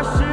I should.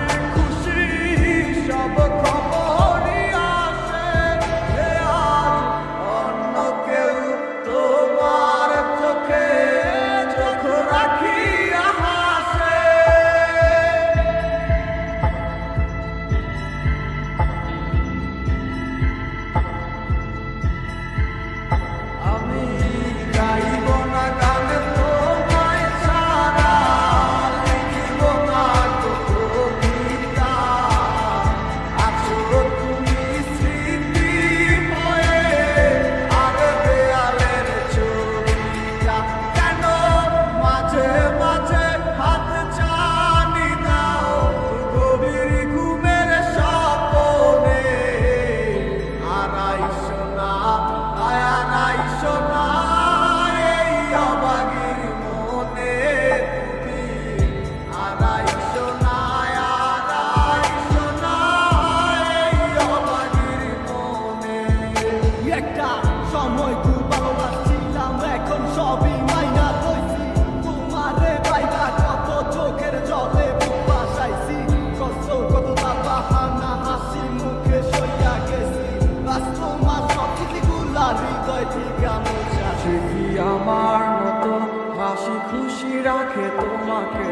সে কি আমার মতো হাসি খুশি রাখে তোমাকে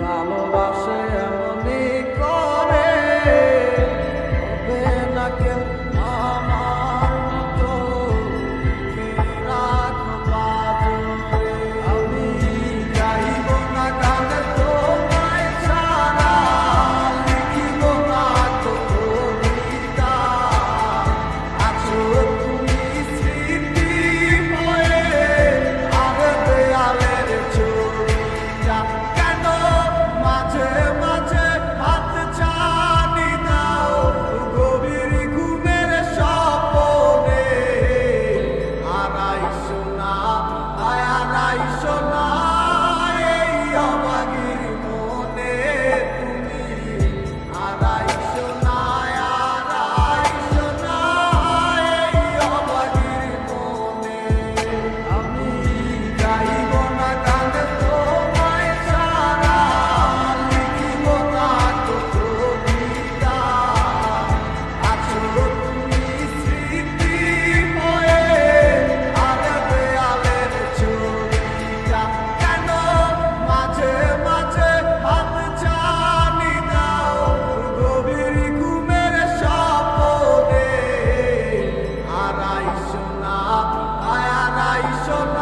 ভালোবাসে এমনই করে হবে না কেউ Shut